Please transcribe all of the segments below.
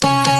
꼭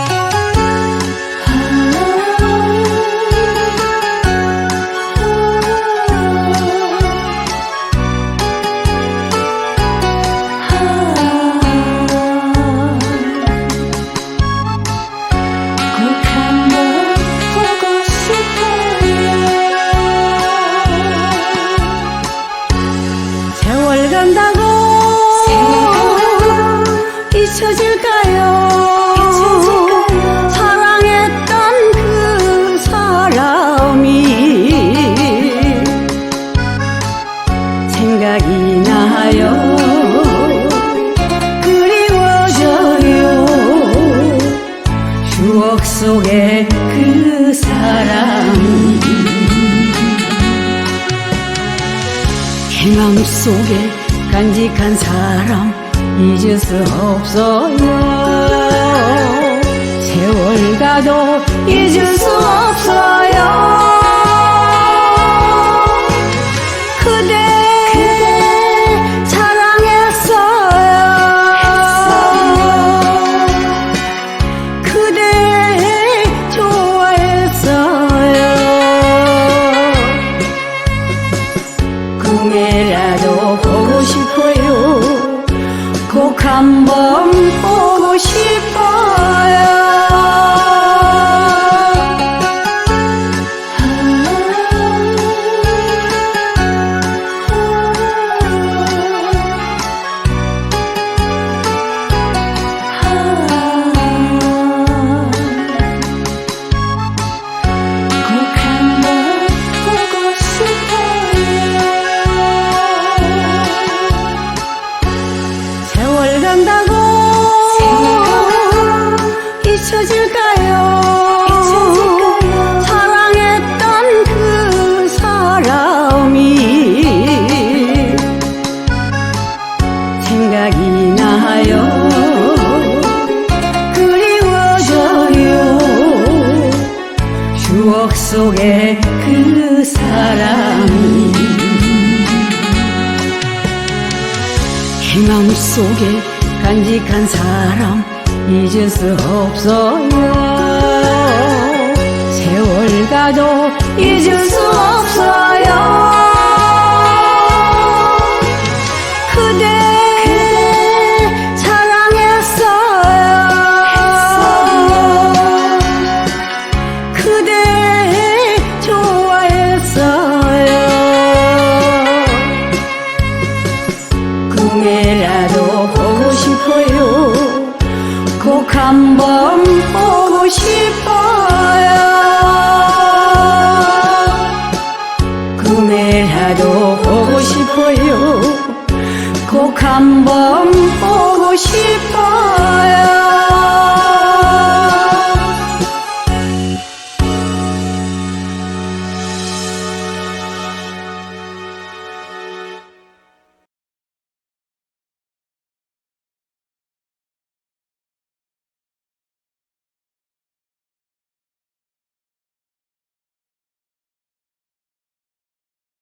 나요? 그리워져요. 추억 속의 그 사람 희망 속에 간직한 사람 잊을 수 없어요. 세월 가도 잊을 수 꿈에라도 보고 싶어요. 꼭 한 번 보고 싶어요 사랑했던 그 사람이 생각이 나요. 그리워져요. 추억 속의 그 사람이 희망 속에 간직한 사람 잊을 수 없어요 가도 잊을 수 없어요. 그대 사랑했어요. 그대 좋아했어요. 꿈에라도 보고 싶어요. 꼭 한번 보고 싶어 꼭 한번 보고 싶어요